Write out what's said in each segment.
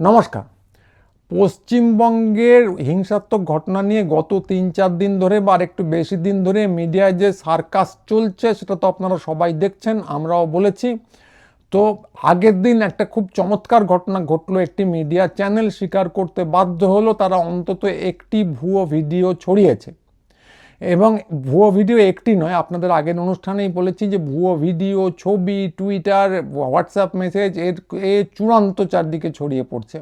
নমস্কার। পশ্চিমবঙ্গের হিংসাত্মক ঘটনা নিয়ে গত তিন চার দিন ধরে বা একটু বেশি দিন ধরে মিডিয়ায় যে সার্কাস চলছে, সেটা তো আপনারা সবাই দেখছেন, আমরাও বলেছি। তো আগের দিন একটা খুব চমৎকার ঘটনা ঘটলো একটি মিডিয়া চ্যানেল স্বীকার করতে বাধ্য হলো, তারা অন্তত একটি ভুয়ো ভিডিও ছড়িয়েছে। এবং ভুয়ো ভিডিও একটি নয়, আপনাদের আগের অনুষ্ঠানেই বলেছি যে ভুয়ো ভিডিও, ছবি টুইটার হোয়াটসঅ্যাপ মেসেজ এর, এ চূড়ান্ত চারদিকে ছড়িয়ে পড়ছে।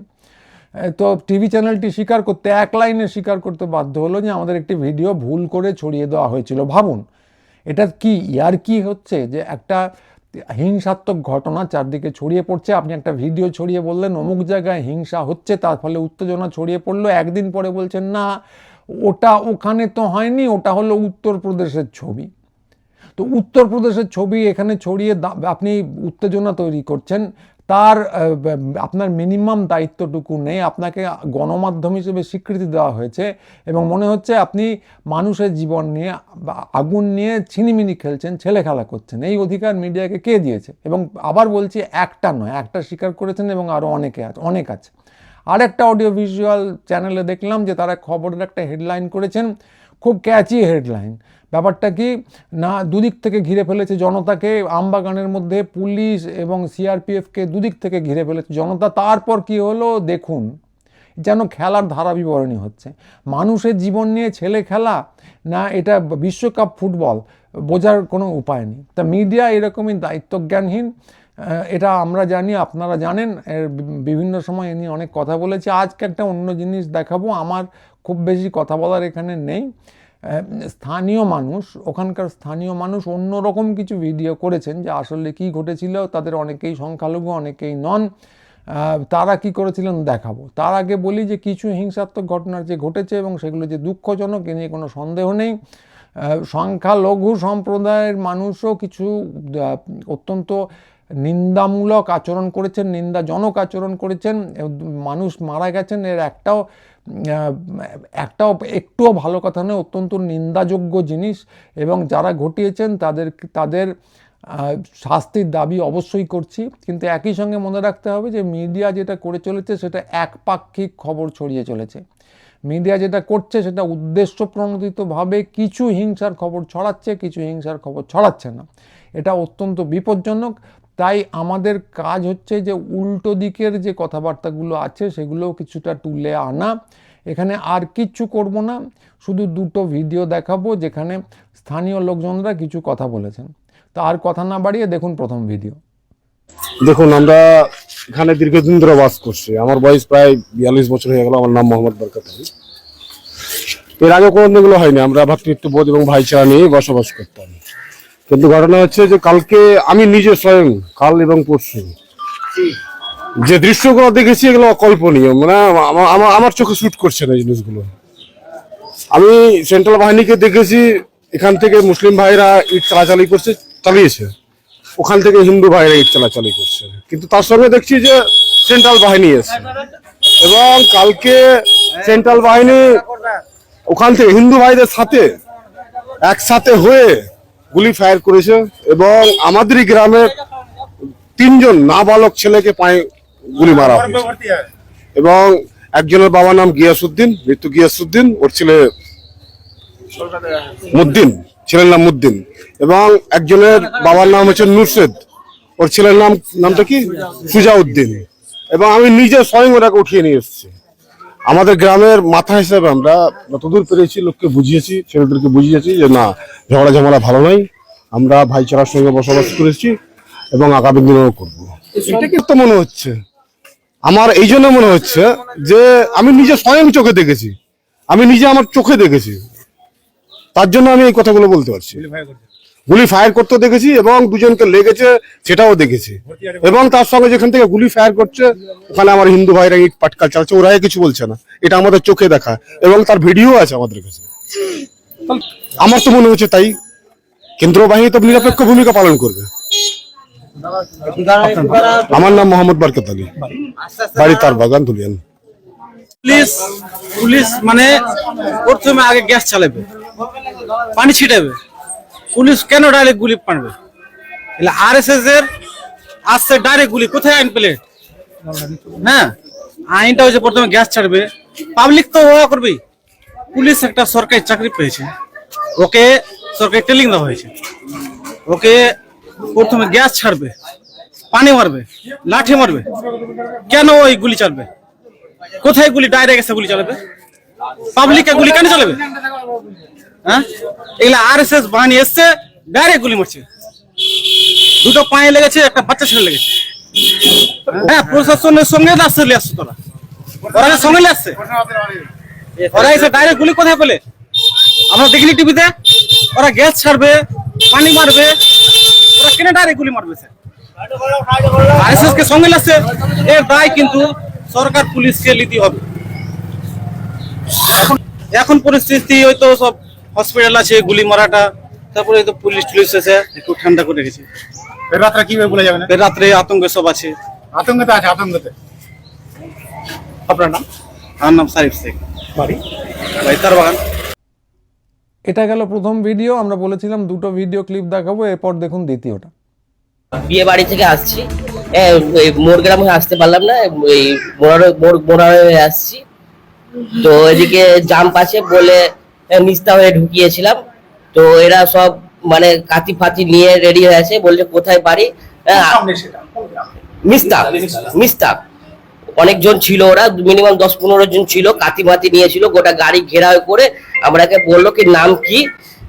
তো টিভি চ্যানেলটি স্বীকার করতে, এক লাইনে স্বীকার করতে বাধ্য হলো যে আমাদের একটি ভিডিও ভুল করে ছড়িয়ে দেওয়া হয়েছিল। ভাবুন, এটা কি, ইয়ার কি হচ্ছে যে একটা হিংসাত্মক ঘটনা চারদিকে ছড়িয়ে পড়ছে, আপনি একটা ভিডিও ছড়িয়ে বললেন, অমুক জায়গায় হিংসা হচ্ছে, তার ফলে উত্তেজনা ছড়িয়ে পড়ল, একদিন পরে বলছেন, না ওটা ওখানে তো হয়নি, ওটা হলো উত্তরপ্রদেশের ছবি। তো উত্তরপ্রদেশের ছবি এখানে ছড়িয়ে আপনি উত্তেজনা তৈরি করছেন। তার আপনার মিনিমাম দায়িত্বটুকু নেই, আপনাকে গণমাধ্যম হিসেবে স্বীকৃতি দেওয়া হয়েছে এবং মনে হচ্ছে আপনি মানুষের জীবন নিয়ে আগুন নিয়ে ছিনিমিনি খেলছেন ছেলে খেলা করছেন। এই অধিকার মিডিয়াকে কে দিয়েছে? এবং আবার বলছি, একটা নয়, একটা স্বীকার করেছেন এবং আরও অনেকে আছে, অনেক আছে। আর একটা অডিও ভিজুয়াল চ্যানেলে দেখলাম যে তারা খবরের একটা হেডলাইন করেছেন। খুব ক্যাচি হেডলাইন ব্যাপারটা কি, না, দুদিক থেকে ঘিরে ফেলেছে জনতাকে, আমবাগানের মধ্যে পুলিশ এবং সিআরপিএফকে দুদিক থেকে ঘিরে ফেলেছে জনতা। তারপর কি হলো, দেখুন, যেন খেলার ধারা বিবরণী হচ্ছে। মানুষের জীবন নিয়ে ছেলে খেলা, না, এটা বিশ্বকাপ ফুটবল, বোঝার কোনো উপায় নেই। তা মিডিয়া এরকমই দায়িত্বজ্ঞানহীন এটা আমরা জানি, আপনারা জানেন। এর বিভিন্ন সময় এ নিয়ে অনেক কথা বলেছি। আজকে একটা অন্য জিনিস দেখাবো। আমার খুব বেশি কথা বলার এখানে নেই। স্থানীয় মানুষ, ওখানকার স্থানীয় মানুষ অন্যরকম কিছু ভিডিও করেছেন যে আসলে কি ঘটেছিল, তাদের অনেকেই সংখ্যালঘু, অনেকেই নন। তারা কি করেছিলেন দেখাবো। তার আগে বলি যে কিছু হিংসাত্মক ঘটনার যে ঘটেছে এবং সেগুলো যে দুঃখজনক, এ নিয়ে কোনো সন্দেহ নেই। সংখ্যালঘু সম্প্রদায়ের মানুষও কিছু অত্যন্ত নিন্দামূলক আচরণ করেছেন, নিন্দাজনক আচরণ করেছেন, মানুষ মারা গেছেন, এর একটাও একটাও একটুও ভালো কথা নয়, অত্যন্ত নিন্দাযোগ্য জিনিস এবং যারা ঘটিয়েছেন তাদের তাদের শাস্তির দাবি অবশ্যই করছি। কিন্তু একই সঙ্গে মনে রাখতে হবে যে মিডিয়া যেটা করে চলেছে সেটা একপাক্ষিক খবর ছড়িয়ে চলেছে। মিডিয়া যেটা করছে সেটা উদ্দেশ্য প্রণোদিতভাবে কিছু হিংসার খবর ছড়াচ্ছে, কিছু হিংসার খবর ছড়াচ্ছে না। এটা অত্যন্ত বিপজ্জনক। তাই আমাদের কাজ হচ্ছে যে উল্টো দিকের যে কথাবার্তাগুলো আছে সেগুলোও কিছুটা তুলে আনা। এখানে আর কিচ্ছু করব না, শুধু দুটো ভিডিও দেখাবো যেখানে স্থানীয় লোকজনরা কিছু কথা বলেছেন। তো আর কথা না বাড়িয়ে দেখুন প্রথম ভিডিও দেখুন, আমরা এখানে দীর্ঘদিন ধরে বাস করছি। আমার বয়স প্রায় বিয়াল্লিশ বছর হয়ে গেল, আমার নাম মোহাম্মদ বরকত এর আগে কোনো এগুলো হয়নি, আমরা ভাতৃত্ববোধ এবং ভাইচারা নিয়ে বসবাস করতাম। কিন্তু ঘটনা হচ্ছে যে কালকে আমি নিজে স্বয়ং, কাল এবং পরশু। যে দৃশ্যগুলো দেখেছি এগুলো অকল্পনীয়। মানে আমা- আমা- আমার চোখে শুট করছে না এই জিনিসগুলো। আমি সেন্ট্রাল বাহিনীকে দেখেছি, এখান থেকে মুসলিম ভাইরা ইট চালাচালি করছে, চালিয়েছে। ওখান থেকে হিন্দু ভাইরা ইট চালাচালি করছে। কিন্তু তার সঙ্গে দেখছি যে সেন্ট্রাল বাহিনী এসে এবং কালকে সেন্ট্রাল বাহিনী ওখান থেকে হিন্দু ভাইদের সাথে একসাথে হয়ে গুলি ফায়ার করেছে এবং আমাদেরই গ্রামে তিনজন নাবালক ছেলেকে পায়ে গুলি মারা হয়েছে। এবং একজনের বাবার নাম গিয়াসুদ্দিন মৃত্যু গিয়াসুদ্দিন ওর ছেলে মুদ্দিন, ছেলের নাম মুদ্দিন। এবং একজনের বাবার নাম হচ্ছে নুরশেদ, ওর ছেলের নাম, নামটা কি? সুজাউদ্দিন। এবং আমি নিজে স্বয়ং ওটাকে উঠিয়ে নিয়ে এসেছি। আমাদের গ্রামের মাথা হিসেবে আমরা যতদূর পেরেছি লোককে বুঝিয়েছি, ছেলেদেরকে বুঝিয়েছি যে না, ঝগড়া ঝামেলা ভালো নয়। আমরা ভাইচারার সঙ্গে বসবাস করেছি এবং আগামী দিনেও করব। এটা কি তো মনে হচ্ছে? আমার এই জন্য মনে হচ্ছে যে আমি নিজে স্বয়ং চোখে দেখেছি। আমি নিজে আমার চোখে দেখেছি। তার জন্য আমি এই কথাগুলো বলতে পারছি। গুলি ফায়ার করতে দেখেছি এবং দুজনকে লেগেছে সেটাও দেখেছি। এবং তার সঙ্গে যেখান থেকে গুলি ফায়ার করছে, ওখানে আমার হিন্দু ভাইরা ইট পাটকাল চালাচ্ছে, ওরাই কিছু বলছে না। এটা আমাদের চোখে দেখা। এবং তার ভিডিও আছে আমাদের কাছে। আমার তো মনে হচ্ছে তাই। কেন্দ্রীয় বাহিনী তো নিরপেক্ষ ভূমিকা পালন করবে। আমার নাম মোহাম্মদ বরকত আলী। বাড়ি তার বাগান ধুলিয়ান পুলিশ পুলিশ মানে প্রথমে আগে গ্যাস চালাবে, পানি ছিটাবে। পুলিশ কেন ডাইরেক্ট গুলি পানবে এলে আর এস এস এর আসছে ডাইরেক্ট গুলি, কোথায় আইন প্লেট হ্যাঁ আইনটা হচ্ছে প্রথমে গ্যাস ছাড়বে। পাবলিক তো ওয়া করবেই পুলিশ একটা সরকারি চাকরি পেয়েছে। ওকে সরকারি ট্রেনিং দেওয়া হয়েছে। ওকে প্রথমে গ্যাস ছাড়বে, পানি মারবে, লাঠি মারবে। কেন ওই গুলি চালবে? কোথায় গুলি ডাইরেক্ট এসে গুলি চালাবে? পাবলিকে গুলি কেন চালাবে? হ্যাঁ? এগুলা আর এস এস বাহিনী এসছে ডাইরেক্ট গুলি মারছে। দুটো পায়ে লেগেছে, একটা বাচ্চা ছেলে লেগেছে। হ্যাঁ প্রশাসনের সঙ্গে আসছে আসছে তোরা? ওরা সঙ্গে আসছে? ওরা এসে ডাইরেক্ট গুলি কোথায় পেলে? আমরা দেখিনি টিভিতে। ওরা গ্যাস ছাড়বে, পানি মারবে। ওরা কেন ডাইরেক্ট গুলি মারবে স্যার আরএসএস কে সঙ্গে লাগছে এর দায় কিন্তু সরকার পুলিশকে নিতে হবে। এখন এখন পরিস্থিতি হয়তো সব হসপিটাল আছে গুলি মারাটা তারপরে তো পুলিশ টুলিশ এসে একটু ঠান্ডা করে এর রাত্রে কীভাবে বলে যাবে না? এর রাত্রে আতঙ্ক সব আছে। আতঙ্কতে আছে আতঙ্কতে। আপনার নাম? আমার নাম সারিফ শেখ। বাড়ি? ভাই তার বাগান এটা গেল প্রথম ভিডিও আমরা বলেছিলাম দুটো ভিডিও ক্লিপ দেখাবো এরপর দেখুন দ্বিতীয়টা। বিয়ে বাড়ি থেকে আসছি। মোরগ্রাম হয়ে আসতে পারলাম না এই মোড়ার মোড় হয়ে আসছি। তো এদিকে জাম্প আছে বলে নিস্তা হয়ে ঢুকিয়েছিলাম। তো এরা সব মানে কাতি ফাতি নিয়ে রেডি হয়ে আছে বলছে কোথায় বাড়ি? মিস্তাক মিস্তাক অনেকজন ছিল ওরা মিনিমাম দশ পনেরো জন ছিল কাতি মাতি নিয়েছিল গোটা গাড়ি ঘেরাও করে আমরাকে বলল কি নাম কি?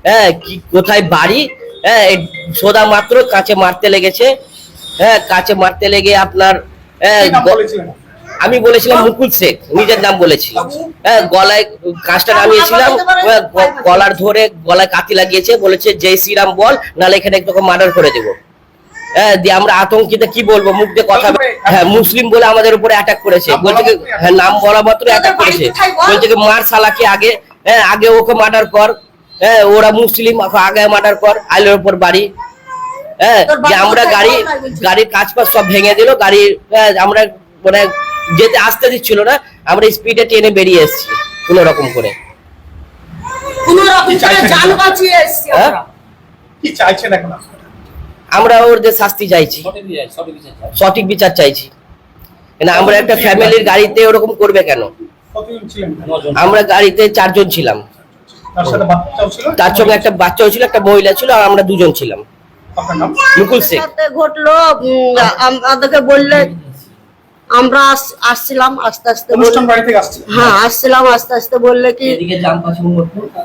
হ্যাঁ কি কোথায় বাড়ি? হ্যাঁ সোদা মাত্র কাছে মারতে লেগেছে। হ্যাঁ কাছে মারতে লেগে আপনার হ্যাঁ আমি বলেছিলাম মুকুল শেখ নিজের নাম বলেছি হ্যাঁ গলায় কাজটা নামিয়েছিলাম হ্যাঁ, গলার ধরে গলায় কাতি লাগিয়েছে বলেছে জয় শ্রীরাম বল নাহলে এখানে তোকে মার্ডার করে দেবো। হ্যাঁ দিয়ে আমরা আতঙ্কিতে কি বলব মুখ দিয়ে কথা হ্যাঁ মুসলিম বলে আমাদের উপরে অ্যাটাক করেছে। বলছে কি হ্যাঁ নাম বলা মাত্র অ্যাটাক করেছে। বলছে কি মার সালাকে আগে হ্যাঁ আগে ওকে মার্ডার কর। হ্যাঁ ওরা মুসলিম আগে মার্ডার কর আইলের উপর বাড়ি। হ্যাঁ যে আমরা গাড়ি গাড়ির কাজ পাশ সব ভেঙে দিল গাড়ি হ্যাঁ, আমরা মানে যেতে আসতে দিচ্ছিল না আমরা স্পিডে টেনে বেরিয়ে এসেছি কোনো রকম করে। কোনো রকম করে জান বাঁচিয়ে এসছি হ্যাঁ? আমরা। কি চাইছেন এখন আপনারা? আমরা ওদের শাস্তি চাইছি। সঠিক বিচার চাইছি। না আমরা একটা ফ্যামিলির গাড়িতে ওরকম করবে কেন? আমরা গাড়িতে চারজন ছিলাম। তার সাথে বাচ্চাও ছিল? তার সঙ্গে একটা বাচ্চাও ছিল একটা মহিলা ছিল আর আমরা দুজন ছিলাম। মুকুল শেখ। ঘটলো আমাদেরকে বললে আমরা আস- আসছিলাম আস্তে আস্তে বললে অনুষ্ঠান বাড়ি থেকে আসছে হ্যাঁ আসছিলাম আস্তে আস্তে বললে কি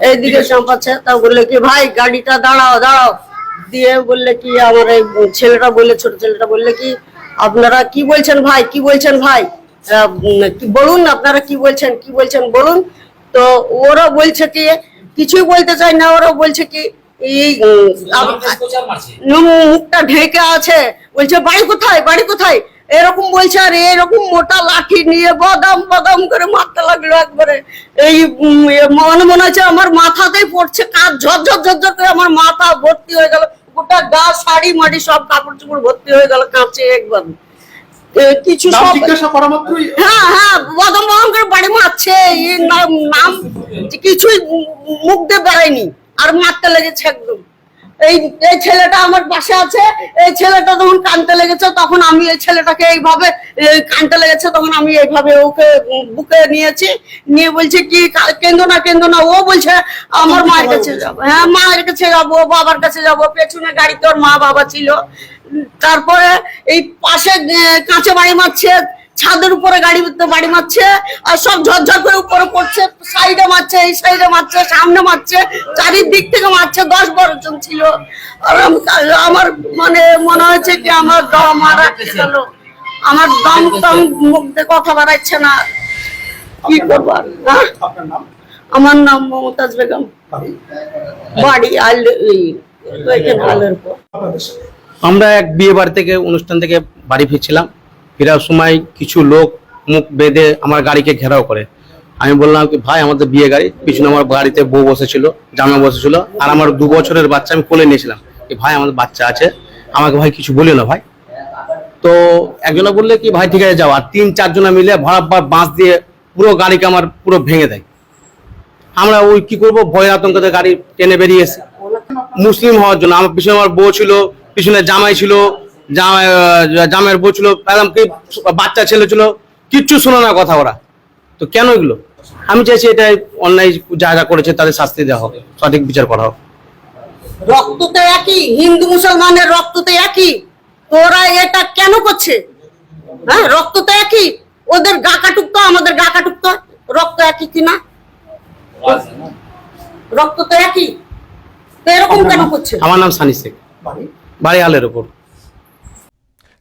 এইদিকে চাপাচ্ছে তা বললে কি ভাই গাড়িটা দাঁড়াও দাঁড়াও। দিয়ে বললে কি আমার এই ছেলেটা বললে ছোট ছেলেটা বললে কি আপনারা কি বলছেন ভাই কি বলছেন ভাই? বলুন আপনারা কি বলছেন কি বলছেন বলুন। তো ওরা বলছে কি কিছুই বলতে চাই না। ওরা বলছে কি এই মুখটা ঢেকে আছে। বলছে বাড়ি কোথায় বাড়ি কোথায়? এরকম বলছে আর এরকম মোটা লাঠি নিয়ে বাদাম বাদাম করে মারতে লাগল একবারে। এই মনে মনে হচ্ছে আমার মাথাতেই পড়ছে কাজ ঝরঝর ঝরঝর করে আমার মাথা ভর্তি হয়ে গেল। গোটা গা শাড়ি মাড়ি সব কাপড় চোপড় ভর্তি হয়ে গেল কাঁচে একবার। কিছু হ্যাঁ হ্যাঁ বদম বদম করে বাড়ি মারছে। নাম কিছুই মুখ দিয়ে বেড়ায়নি আর মারতে লেগেছে একদম। এই এই ছেলেটা আমার পাশে আছে, এই ছেলেটা যখন কানতে লেগেছে তখন আমি এই ছেলেটাকে এইভাবে, এই কানতে লেগেছে তখন আমি এইভাবে ওকে বুকে নিয়েছি, নিয়ে বলছে, কি কেন্দ্র না কেন্দ্র না? ও বলছে, আমার মায়ের কাছে যাব। হ্যাঁ মায়ের কাছে যাব, বাবার কাছে যাব, পেছনে গাড়িতে ওর মা বাবা ছিল। তারপরে এই পাশে কাঁচে বাড়ি মারছে ছাদের উপরে গাড়ি বাড়ি মারছে আর সব ঝরঝর করে উপরে পড়ছে সাইডে মারছে এই সাইডে মারছে সামনে মারছে চারিদিক থেকে মারছে দশ বারো জন ছিল। আর আমার মানে মনে হয়েছে কি আমার দম মারা গেল। আমার দম টম মুখ দিয়ে কথা বাড়াচ্ছে না। কি করব আর, হ্যাঁ? আপনার নাম? আমার নাম মমতাজ বেগম। বাড়ি? আল আমরা এক বিয়ে বাড়ি থেকে অনুষ্ঠান থেকে বাড়ি ফিরছিলাম। ফেরার সময় কিছু লোক মুখ বেঁধে আমার গাড়িকে ঘেরাও করে। আমি বললাম কি, ভাই, আমাদের বিয়ে গাড়ি। পিছনে আমার গাড়িতে বউ বসেছিল জামা বসেছিল, আর আমার দু বছরের বাচ্চা আমি কোলে নিয়েছিলাম। ভাই, আমাদের বাচ্চা আছে। আমাকে ভাই কিছু বলিও না ভাই। তো একজনে বললে কি, ভাই, ঠিক আছে, যাও। আর তিন চারজনা মিলে ভরাব্বার বাঁশ দিয়ে পুরো গাড়িকে আমার পুরো ভেঙে দেয়। আমরা ওই কি করব, ভয়ের আতঙ্কতে গাড়ি টেনে বেরিয়ে এসে। মুসলিম হওয়ার জন্য আমার পিছনে আমার বউ ছিল, পিছনে জামাই ছিল জামাইয়ের বউ ছিল একদম কি বাচ্চা ছেলে ছিল কিচ্ছু শোনে না কথা ওরা। তো কেন এগুলো? আমি চাইছি এটা অন্যায় যা যা করেছে তাদের শাস্তি দেওয়া হোক সঠিক বিচার করা হোক। রক্ত তো একই হিন্দু মুসলমানের রক্ত তো একই। তোরা এটা কেন করছে? হ্যাঁ রক্ত তো একই? ওদের গা কাটুক তো আমাদের গা কাটুক তো রক্ত একই কিনা রক্ত তো একই? তো এরকম কেন করছে? আমার নাম সানি শেখ। বাড়ি? হালের ওপর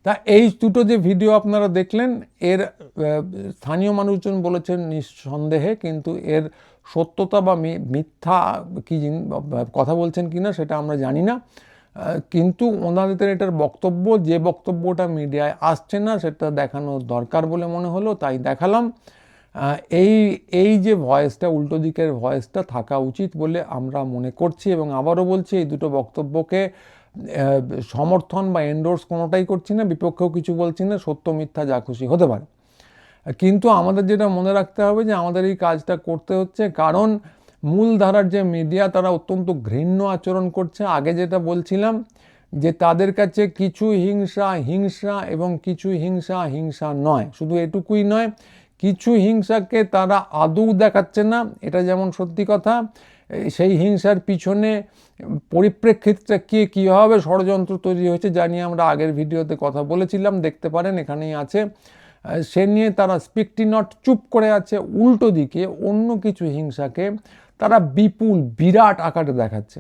তা এই দুটো যে ভিডিও আপনারা দেখলেন, এর স্থানীয় মানুষজন বলেছেন নিঃসন্দেহে, কিন্তু এর সত্যতা বা মিথ্যা কি কথা বলছেন কি না সেটা আমরা জানি না। কিন্তু ওনাদের এটার বক্তব্য, যে বক্তব্যটা মিডিয়ায় আসছে না সেটা দেখানো দরকার বলে মনে হলো, তাই দেখালাম। এই এই যে ভয়েসটা, উল্টো দিকের ভয়েসটা থাকা উচিত বলে আমরা মনে করছি এবং আবারও বলছি, এই দুটো বক্তব্যকে সমর্থন বা এন্ডোর্স কোনোটাই করছি না, বিপক্ষেও কিছু বলছি না, সত্য, মিথ্যা যা খুশি হতে পারে। কিন্তু আমাদের যেটা মনে রাখতে হবে যে আমাদের এই কাজটা করতে হচ্ছে কারণ মূলধারার যে মিডিয়া তারা অত্যন্ত ঘৃণ্য আচরণ করছে। আগে যেটা বলছিলাম যে তাদের কাছে কিছু হিংসা হিংসা এবং কিছু হিংসা হিংসা নয়। শুধু এটুকুই নয়, কিছু হিংসাকে তারা আদৌ দেখাচ্ছে না। এটা যেমন সত্যি কথা সেই হিংসার পিছনে পরিপ্রেক্ষিতটা কী, কীভাবে ষড়যন্ত্র তৈরি হয়েছে, যা নিয়ে আমরা আগের ভিডিওতে কথা বলেছিলাম, দেখতে পারেন, এখানেই আছে। সে নিয়ে তারা স্পিকটি নট চুপ করে আছে, উল্টো দিকে অন্য কিছু হিংসাকে তারা বিপুল, বিরাট আকারে দেখাচ্ছে।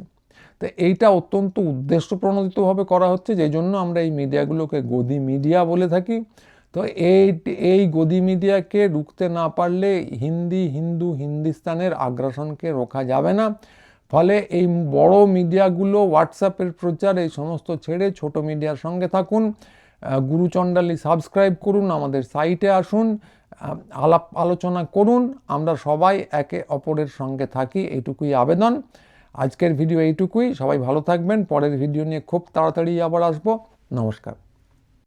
তো এইটা অত্যন্ত উদ্দেশ্য প্রণোদিতভাবে করা হচ্ছে যেই জন্য আমরা এই মিডিয়াগুলোকে গদি মিডিয়া বলে থাকি। তো এই এই গদি মিডিয়াকে রুখতে না পারলে হিন্দি, হিন্দু, হিন্দিস্তানের আগ্রাসনকে রোখা যাবে না। ফলে এই বড় মিডিয়াগুলো হোয়াটসঅ্যাপের প্রচার, এই সমস্ত ছেড়ে ছোট মিডিয়ার সঙ্গে থাকুন। গুরুচণ্ডালী সাবস্ক্রাইব করুন, আমাদের সাইটে আসুন আলাপ আলোচনা করুন। আমরা সবাই একে অপরের সঙ্গে থাকি এইটুকুই আবেদন। আজকের ভিডিও এইটুকুই। সবাই ভালো থাকবেন। পরের ভিডিও নিয়ে খুব তাড়াতাড়ি আবার আসব। নমস্কার।